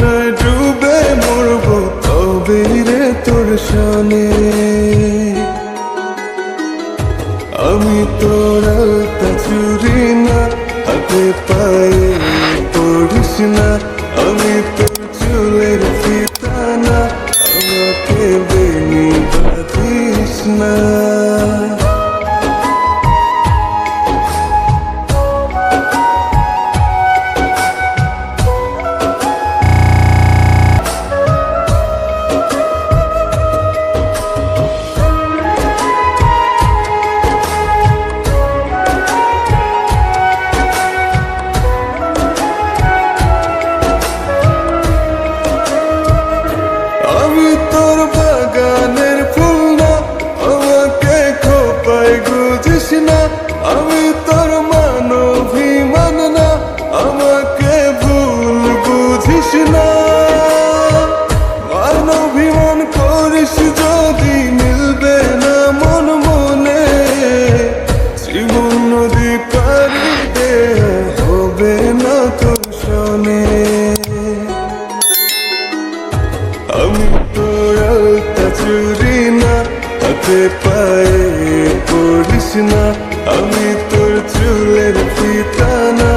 যমুনায় ডুবে মরব তবে রে তোর শানে আমি তোর আলতা চুরি না, হাতে পায়ে পড়িস না। আমি আমি তোর মানভিমান না, আমাকে ভুল বুঝিস না। মানভিমান করিস যদি মিলবে না মন মনে, জীবন নদী পারি দে না তোর আমি তোর চুরি না, হাতে পায়ে পড়িস না। আমি তোর চুলের পিতা না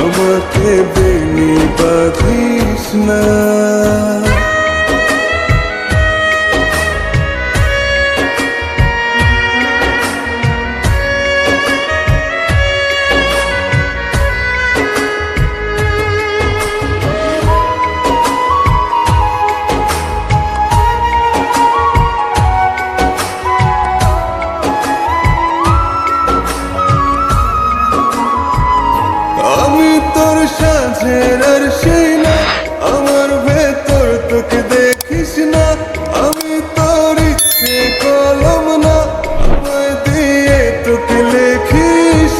আমাকে বেনি বাঁধিস না। না আমার ভেতর তোকে দেখিস না। আমি তোকে লেখিস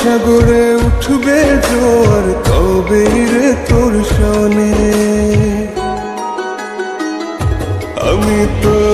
সাগরে উঠবে জোর তবে রে তোর শোনে। আমি তোর